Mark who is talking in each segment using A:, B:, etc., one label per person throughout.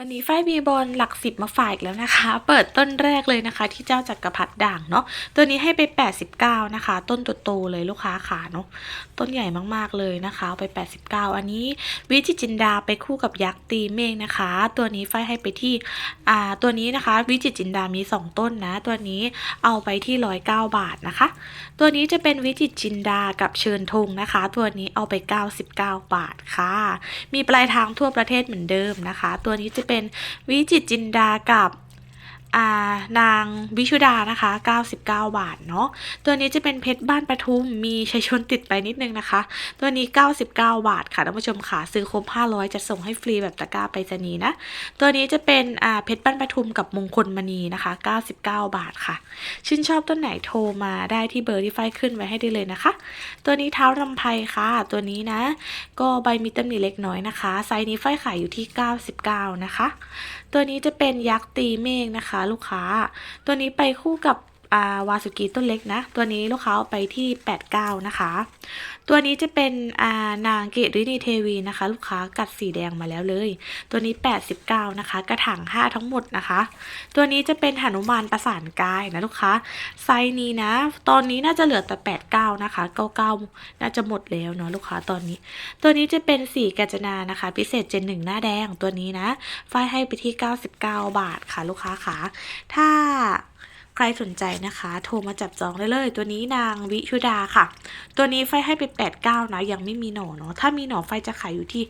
A: วันนี้ฝ้ายมีบอลหลักสิบมาฝากอีกแล้วนะคะ เปิดต้นแรกเลยนะคะ ที่เจ้าจักรพรรดิด่างเนาะตัวนี้ให้ไป 89 นะคะ ต้นโตๆเลยลูกค้าขาเนาะต้นใหญ่มากๆเลยนะคะไป 89 อันนี้วิจิจินดาไปคู่กับยักษ์ตีเมฆนะคะ ตัวนี้ฝ้ายให้ไปที่อ่าตัวนี้นะคะ วิจิจินดามี 2 ต้นนะ ตัวนี้เอาไปที่ 109 บาทนะคะ ตัวนี้จะเป็นวิจิจินดากับเชิญธงนะคะ ตัวนี้เอาไป 99 บาทค่ะ มีปลายทางทั่วประเทศเหมือนเดิมนะคะ ตัวนี้จะเป็นวิจิตจินดากับ นางวิชุดานะคะ 99 บาทเนาะ ตัวนี้จะเป็นเพชรบ้านปทุม มีชัยชนติดไปนิดนึงนะคะ ตัวนี้ 99 บาทค่ะท่านผู้ชมค่ะ ซื้อครบ500 จะส่งให้ฟรีแบบตะกร้าไปรษณีย์นะ ตัวนี้จะเป็นเพชรบ้านปทุมกับมงคลมณีนะคะ 99 บาทค่ะ ชื่นชอบต้นไหนโทรมาได้ที่เบอร์ที่ไฟขึ้นไว้ให้ได้เลยนะคะ ตัวนี้เท้ารำไพค่ะ ตัวนี้นะ ก็ใบมีตำหนิเล็กน้อยนะคะ ไซส์นี้ไฟขายอยู่ที่ 99 นะคะ ตัวนี้จะเป็นยักษ์ตีเมฆนะคะ ลูกค้า ตัวนี้ไปคู่กับาวาสุกิต้นเล็กนะ ตัวนี้ลูกค้าไปที่ 89 นะคะ ตัวนี้จะเป็นานางเกตรินีเทวีนะคะ ลูกค้ากัดสีแดงมาแล้วเลย ตัวนี้ 89 นะคะ กระถาง5ทั้งหมดนะคะ ตัวนี้จะเป็นหนุมานประสานกายนะลูกค้าไซส์นี้นะ ตอนนี้น่าจะเหลือแต่ 89 นะคะ 99 น่าจะหมดแล้วเนาะลูกค้าตอนนี้ ตัวนี้จะเป็นสีกาจนานะคะ พิเศษเจนหนึ่งหน้าแดงตัวนี้นะฝ้ายให้ไปที่ 99 บาทค่ะ ลูกค้าขาถ้า ใครสนใจนะคะ โทรมาจับจองได้เลย ตัวนี้นางวิชุดาค่ะ ตัวนี้ไฟให้ไป 89 นะ ยังไม่มีหน่อเนาะ ถ้ามีหน่อไฟจะขายอยู่ที่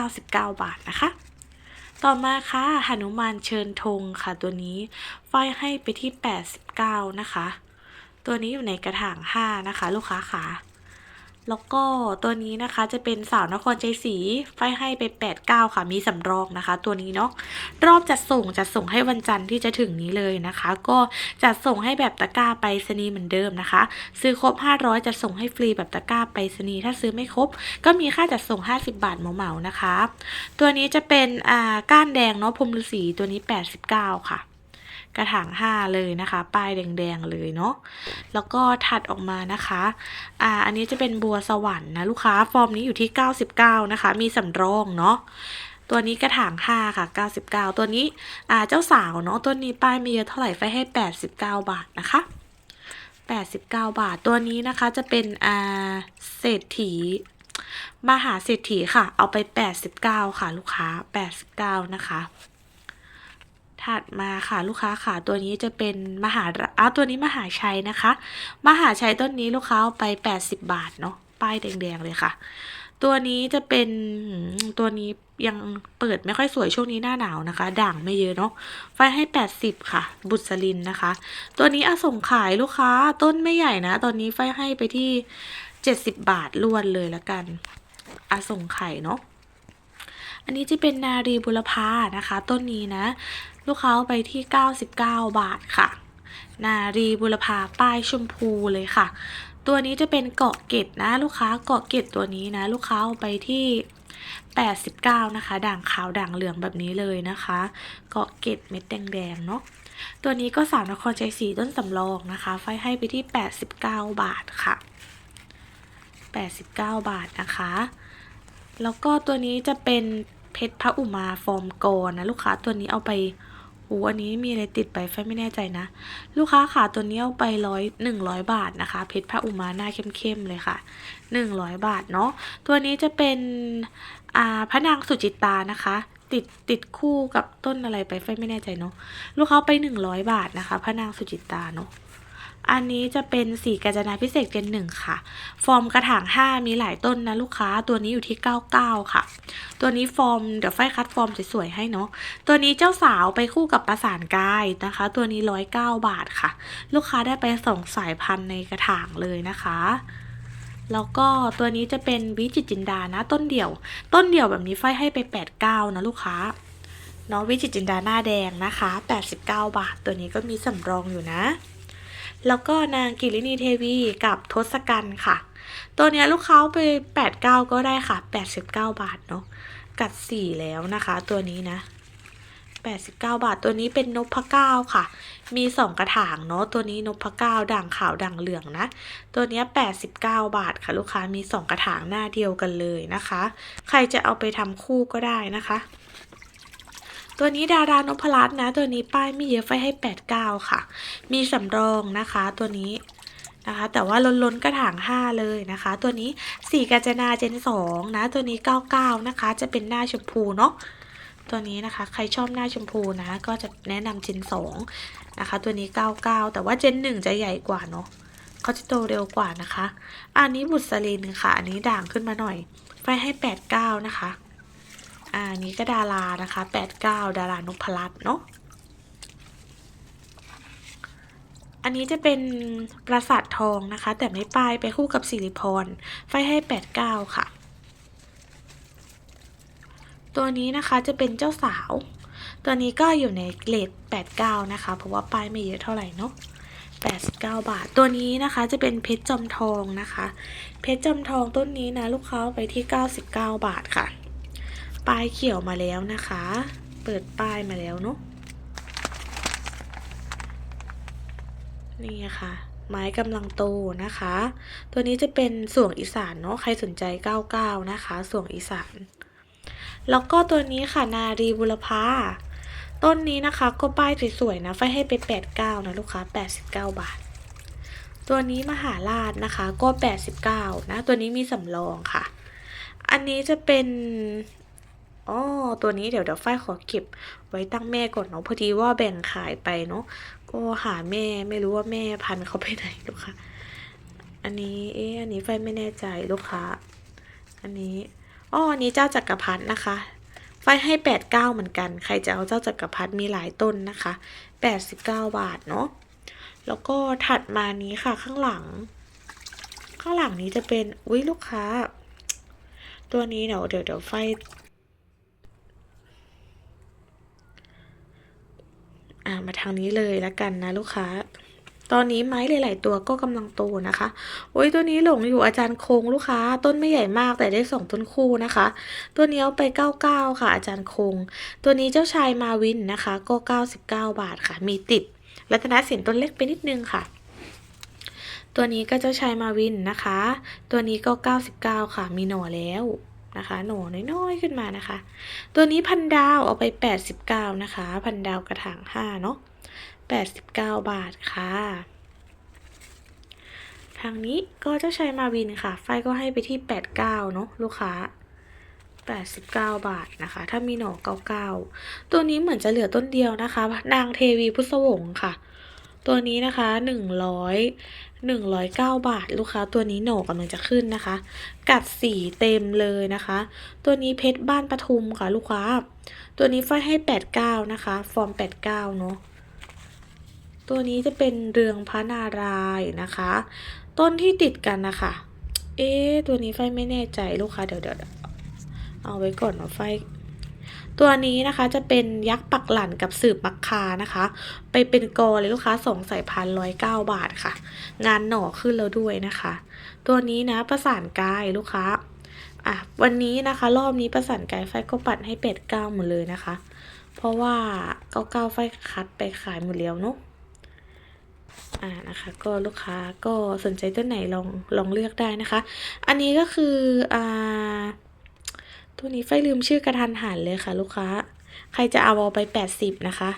A: 99 บาทนะคะ ต่อมาค่ะหนุมานเชิญธงค่ะ ตัวนี้ไฟให้ไปที่ 89 นะคะ ตัวนี้อยู่ในกระถาง 5 นะคะ ลูกค้าขา แล้วก็ตัวนี้นะคะจะเป็นสาวนครใจศรีไฟให้ไป 89 ค่ะมีสำรองนะคะ ตัวนี้เนาะรอบจัดส่งจัดส่งให้วันจันทร์ที่จะถึงนี้เลยนะคะ ก็จัดส่งให้แบบตะกร้าไปรษณีเหมือนเดิมนะคะ ซื้อครบ 500 จัดส่งให้ฟรีแบบตะกร้าไปรษณีถ้าซื้อไม่ครบ ก็มีค่าจัดส่ง 50 บาทเหมาๆนะคะ ตัวนี้จะเป็นอ่าก้านแดงเนาะพรมฤาษีตัวนี้ 89 ค่ะ กระถาง 5 เลยนะคะ ป้ายแดงๆเลยเนาะแล้วก็ถัดออกมานะคะอ่าอันนี้จะเป็นบัวสวรรค์นะลูกค้าฟอร์มนี้อยู่ที่ 99 นะคะ มีสำรองเนาะตัวนี้กระถาง 5 ค่ะ 99 ตัวนี้อ่าเจ้าสาวเนาะต้นนี้ป้ายมีเยอะเท่าไหร่ไฟให้ 89 บาทนะคะ 89 บาทตัวนี้นะคะจะเป็นอ่าเศรษฐีมหาเศรษฐีค่ะ เอาไป 89 ค่ะ ลูกค้า 89 นะคะ ถัดมาค่ะลูกค้าค่ะตัวนี้จะเป็นมหาอะตัวนี้มหาชัยนะคะ มหาชัยต้นนี้ลูกค้าเอาไป 80 บาทเนาะป้ายแดงๆเลยค่ะ ตัวนี้จะเป็นตัวนี้ยังเปิดไม่ค่อยสวยช่วงนี้หน้าหนาวนะคะ ด่างไม่เยอะเนาะไฟให้ 80 ค่ะ บุษลินนะคะ ตัวนี้อส่งขายลูกค้าต้นไม่ใหญ่นะ ตอนนี้ไฟให้ไปที่ 70 บาทล้วนเลยละกันอส่งไข่เนาะอันนี้จะเป็นนารีบุรพานะคะ ต้นนี้นะ ลูกค้าไปที่ 99 บาทค่ะ นารีบุรพาป้ายชมพูเลยค่ะ ตัวนี้จะเป็นเกาะเกตนะ ลูกค้าเกาะเกตตัวนี้นะ ลูกค้าเอาไปที่ 89 นะคะ ด่างขาวด่างเหลืองแบบนี้เลยนะคะ เกาะเกตเม็ดแดงๆเนาะตัวนี้ก็สาวนครใจศรีต้นสำรองนะคะ ไฟให้ไปที่ 89 บาทค่ะ 89 บาทนะคะ แล้วก็ตัวนี้จะเป็นเพชรพระอุมาฟอร์มโกนะ ลูกค้าตัวนี้เอาไป โอ้อันนี้มีอะไรติดไปแฟไม่แน่ใจนะ ลูกค้าขาตัวนี้เอาไปร้อยหนึ่งร้อยบาทนะคะ เพชรพระอุมาหน้าเข้มๆเลยค่ะหนึ่งร้อยบาทเนาะตัวนี้จะเป็นอ่าพระนางสุจิตานะคะติดติดคู่กับต้นอะไรไปไฟไม่แน่ใจเนาะลูกค้าเอาไปหนึ่งร้อยบาทนะคะพระนางสุจิตาเนาะ อันนี้จะเป็นสีกาญจนาพิเศษเจนหนึ่งค่ะ ฟอร์มกระถาง 5 มีหลายต้นนะลูกค้า ตัวนี้อยู่ที่ 99 ค่ะ ตัวนี้ฟอร์มเดี๋ยวไฟคัดฟอร์มสวยๆให้เนาะ ตัวนี้เจ้าสาวไปคู่กับประสานกายนะคะ ตัวนี้ 109 บาทค่ะ ลูกค้าได้ไปสองสายพันธุ์ในกระถางเลยนะคะ แล้วก็ตัวนี้จะเป็นวิจิตจินดานะ ต้นเดี่ยว ต้นเดี่ยวแบบนี้ไฟให้ไป 89 นะลูกค้าเนาะวิจิตจินดาหน้าแดงนะคะ 89 บาท ตัวนี้ก็มีสำรองอยู่นะ แล้วก็นางกิรินีเทวีกับทศกัณฐ์ค่ะ ตัวเนี้ยลูกค้าเอาไป 89 ก็ได้ค่ะ 89 บาทเนาะกัดสี่แล้วนะคะ ตัวนี้นะ 89 บาทตัวนี้เป็นนพเก้าค่ะ มีสองกระถางเนาะตัวนี้นพเก้าด่างขาวด่างเหลืองนะ ตัวนี้ 89 บาทค่ะลูกค้ามีสองกระถางหน้าเดียวกันเลยนะคะ ใครจะเอาไปทำคู่ก็ได้นะคะ ตัวนี้ดารานพรัตน์นะ ตัวนี้ป้ายไม่เยอะไฟให้แปดเก้าค่ะ มีสำรองนะคะตัวนี้นะคะแต่ว่าล้นล้นๆกระถางห้าเลยนะคะ ตัวนี้สี่กาญจนาเจนสองนะตัวนี้เก้าเก้านะคะ จะเป็นหน้าชมพูเนาะตัวนี้นะคะ ใครชอบหน้าชมพูนะ ก็จะแนะนำเจนสองนะคะ ตัวนี้เก้าเก้าแต่ว่าเจนหนึ่งจะใหญ่กว่าเนาะเขาจะโตเร็วกว่านะคะ อันนี้บุษลินค่ะ อันนี้ด่างขึ้นมาหน่อย ไฟให้แปดเก้านะคะ อ่าอันนี้ก็ดารานะคะแปดเก้าดารานพรัตน์เนาะอันนี้จะเป็นปราสาททองนะคะ แต่ไม่ป้ายไปคู่กับสิริพร ไฟให้แปดเก้าค่ะ ตัวนี้นะคะจะเป็นเจ้าสาว ตัวนี้ก็อยู่ในเกรด89 นะคะ เพราะว่าป้ายไม่เยอะเท่าไหร่เนาะ89 บาท ตัวนี้นะคะจะเป็นเพชรจอมทองนะคะ เพชรจอมทองต้นนี้นะลูกค้าเอาไปที่ 99 บาทค่ะ ป้ายเขียวมาแล้วนะคะ เปิดป้ายมาแล้วเนาะนี่ค่ะ ไม้กำลังโตนะคะ ตัวนี้จะเป็นส่วงอีสานเนาะใครสนใจ 99 นะคะ ส่วงอีสาน แล้วก็ตัวนี้ค่ะนารีบุรพาต้นนี้นะคะก็ป้ายสวยๆนะไฟให้ไป 89 นะลูกค้า 89 บาท ตัวนี้มหาราชนะคะก็ 89 นะ ตัวนี้มีสำรองค่ะ อันนี้จะเป็น อ๋อตัวนี้เดี๋ยวเดี๋ยวฝ้ายขอเก็บไว้ตั้งแม่ก่อนเนาะพอดีว่าแบ่งขายไปเนาะก็หาแม่ไม่รู้ว่าแม่พันเขาไปไหนลูกค้าอันนี้เอ๊ะอันนี้ไฟไม่แน่ใจลูกค้า อันนี้อ๋ออันนี้เจ้าจักรพรรดินะคะ ไฟให้แปดเก้าเหมือนกัน ใครจะเอาเจ้าจักรพรรดิมีหลายต้นนะคะแปดสิบเก้าบาทเนาะแล้วก็ถัดมานี้ค่ะข้างหลัง ข้างหลังนี้จะเป็นอุ้ยลูกค้า ตัวนี้เดี๋ยวเดี๋ยวเดี๋ยวไฟ อ่า มาทางนี้เลยแล้วกันนะลูกค้า ตอนนี้ไม้หลาย ๆ ตัวก็กำลังโตนะคะ โอ้ยตัวนี้หลงอยู่อาจารย์คงลูกค้า ต้นไม่ใหญ่มากแต่ได้สองต้นคู่นะคะ ตัวนี้เอาไป 99 ค่ะ อาจารย์คง ตัวนี้เจ้าชายมาวินนะคะ ก็ 99 บาทค่ะ มีติดรัตนสินต้นเล็กไปนิดนึงค่ะตัวนี้ก็เจ้าชายมาวินนะคะ ตัวนี้ก็ 99 ค่ะ มีหน่อแล้ว นะคะ หน่อน้อยๆขึ้นมานะคะ ตัวนี้พันดาวเอาไป 89 นะคะ พันดาวกระถาง 5 เนาะ89 บาทค่ะ ทางนี้ก็เจ้าชายมาวินค่ะ ไฟก็ให้ไปที่ 89 เนาะลูกค้า 89 บาทนะคะ ถ้ามีหน่อ99 ตัวนี้เหมือนจะเหลือต้นเดียวนะคะ นางเทวีพุทธวงศ์ค่ะ ตัวนี้นะคะ100 109 บาท ลูกค้าตัวนี้โหน่อกำลังจะขึ้นนะคะ กัดสีเต็มเลยนะคะ ตัวนี้เพชรบ้านปทุมค่ะลูกค้า ตัวนี้ไฟให้ 89 นะคะ ฟอร์ม 89 เนาะตัวนี้จะเป็นเรืองพระนารายนะคะ ต้นที่ติดกันนะคะ เอ๊ตัวนี้ไฟไม่แน่ใจลูกค้าเดี๋ยวเดี๋ยวเอาไว้ก่อนเนาะไฟ ตัวนี้นะคะจะเป็นยักษ์ปักหลั่นกับสืบมักคานะคะ ไปเป็นกอเลยลูกค้าสองสายพันร้อยเก้าบาทค่ะ งานหน่อขึ้นแล้วด้วยนะคะ ตัวนี้นะประสานกายลูกค้าอะวันนี้นะคะ รอบนี้ประสานกายไฟก็ปัดให้เป็ดเก้าหมดเลยนะคะ เพราะว่าเก้าเก้าไฟคัดไปขายหมดแล้วเนาะอ่านะคะก็ลูกค้าก็สนใจต้นไหนลองลองเลือกได้นะคะ อันนี้ก็คืออ่า ตัวนี้ไฟลืมชื่อกระทันหันเลยค่ะ ลูกค้า ใครจะเอาเอาไปแปดสิบนะคะ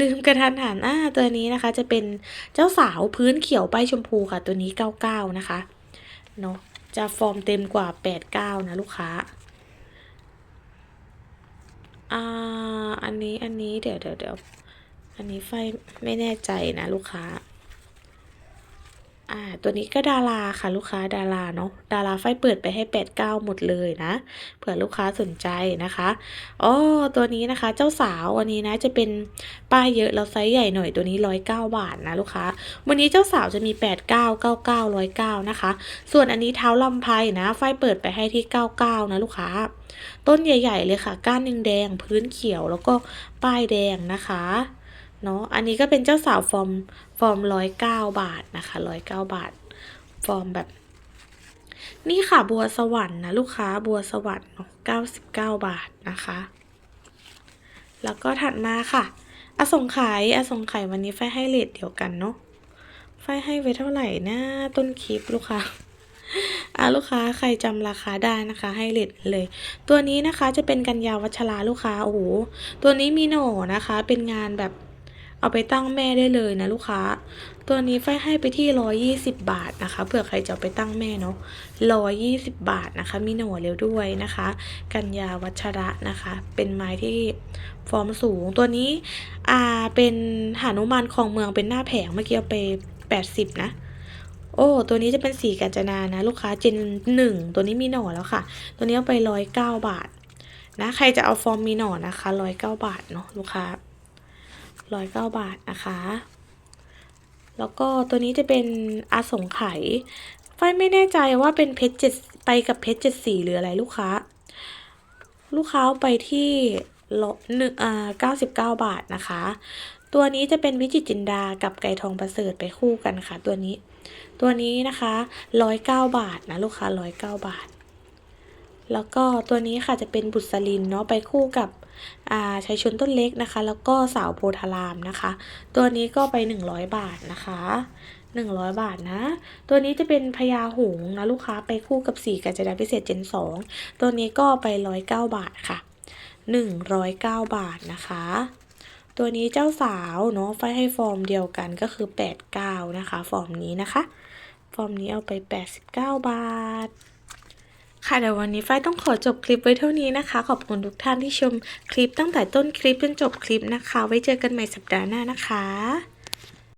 A: ลืมกระทันหันอ่าตัวนี้นะคะ จะเป็นเจ้าสาวพื้นเขียวป้ายชมพูค่ะ ตัวนี้เก้าเก้านะคะเนาะจะฟอร์มเต็มกว่าแปดเก้านะลูกค้าอ่าอันนี้อันนี้เดี๋ยวเดี๋ยวเดี๋ยวอันนี้ไฟไม่แน่ใจนะลูกค้า ตัวนี้ก็ดาราค่ะลูกค้าดาราเนาะดาราไฟเปิดไปให้แปดเก้าหมดเลยนะ เผื่อลูกค้าสนใจนะคะอ๋อตัวนี้นะคะเจ้าสาววันนี้นะจะเป็นป้ายเยอะแล้วไซส์ใหญ่หน่อยตัวนี้ร้อยเก้าบาทนะลูกค้า วันนี้เจ้าสาวจะมีแปดเก้าเก้าเก้าร้อยเก้านะคะ ส่วนอันนี้เท้าลำไพนะไฟเปิดไปให้ที่เก้าเก้านะลูกค้า ต้นใหญ่ ๆ เลยค่ะ ก้านแดงๆพื้นเขียวแล้วก็ป้ายแดงนะคะ เนาะอันนี้ก็เป็นเจ้าสาวฟอร์มฟอร์มร้อยเก้าบาทนะคะร้อยเก้าบาท ฟอร์มแบบ นี่ค่ะบัวสวรรค์นะลูกค้าบัวสวรรค์เนาะเก้าสิบเก้าบาทนะคะ แล้วก็ถัดมาค่ะ อสงไขยอสงไขยวันนี้ไฟให้เลทเดียวกันเนาะไฟให้ไว้เท่าไหร่นะต้นคลิปลูกค้าอะลูกค้าใครจำราคาได้นะคะให้เลทเลย ตัวนี้นะคะจะเป็นกันยาวัชราลูกค้าโอ้โหตัวนี้มีโหนนะคะ เป็นงานแบบ เอาไปตั้งแม่ได้เลยนะลูกค้า ตัวนี้ไฟให้ไปที่ร้อยี่สิบาทนะคะเผื่อใครจะไปตั้งแม่เนาะร้อยี่สิบาทนะคะ มีหนเร็วด้วยนะคะ กันยาวัชระนะคะ เป็นไม้ที่ฟอร์มสูงตัวนี้อ่าเป็นหานุมานของเมืองเป็นหน้าแผงเมื่อกี้เอาไปแปดสิบนะโอ้ ตัวนี้จะเป็นสีกาญจนานะ ลูกค้าเจนหนึ่งตัวนี้มีหน่อแล้วค่ะ ตัวนี้เอาไปร้อยเก้าบาทนะ ใครจะเอาฟอร์มมีหน่อนะคะร้อยเก้าบาทเนาะลูกค้า ร้อยเก้าบาทนะคะ แล้วก็ตัวนี้จะเป็นอาสงไขยไฟไม่แน่ใจว่าเป็นเพชรเจ็ดไปกับเพชรเจ็ดสีหรืออะไรลูกค้า ลูกค้าไปที่ละหนึ่งอ่าเก้าสิบเก้าบาทนะคะ ตัวนี้จะเป็นวิจิตรจินดากับไก่ทองประเสริฐไปคู่กันค่ะ ตัวนี้ ตัวนี้นะคะร้อยเก้าบาทนะลูกค้าร้อยเก้าบาท แล้วก็ตัวนี้ค่ะจะเป็นบุษลินเนาะไปคู่กับ ชัยชนต้นเล็กนะคะ แล้วก็สาวโพธารามนะคะ ตัวนี้ก็ไปหนึ่งร้อยบาทนะคะหนึ่งร้อยบาทนะ ตัวนี้จะเป็นพญาหงนะลูกค้าไปคู่กับสีกาญจนาพิเศษเจนสองตัวนี้ก็ไปร้อยเก้าบาทค่ะหนึ่งร้อยเก้าบาทนะคะตัวนี้เจ้าสาวเนาะไฟให้ฟอร์มเดียวกันก็คือ 89 นะคะ ฟอร์มนี้นะคะ ฟอร์มนี้เอาไป 89 บาท ค่ะเดี๋ยววันนี้ไฟต้องขอจบคลิปไว้เท่านี้นะคะ ขอบคุณทุกท่านที่ชมคลิปตั้งแต่ต้นคลิปจนจบคลิปนะคะ ไว้เจอกันใหม่สัปดาห์หน้านะคะ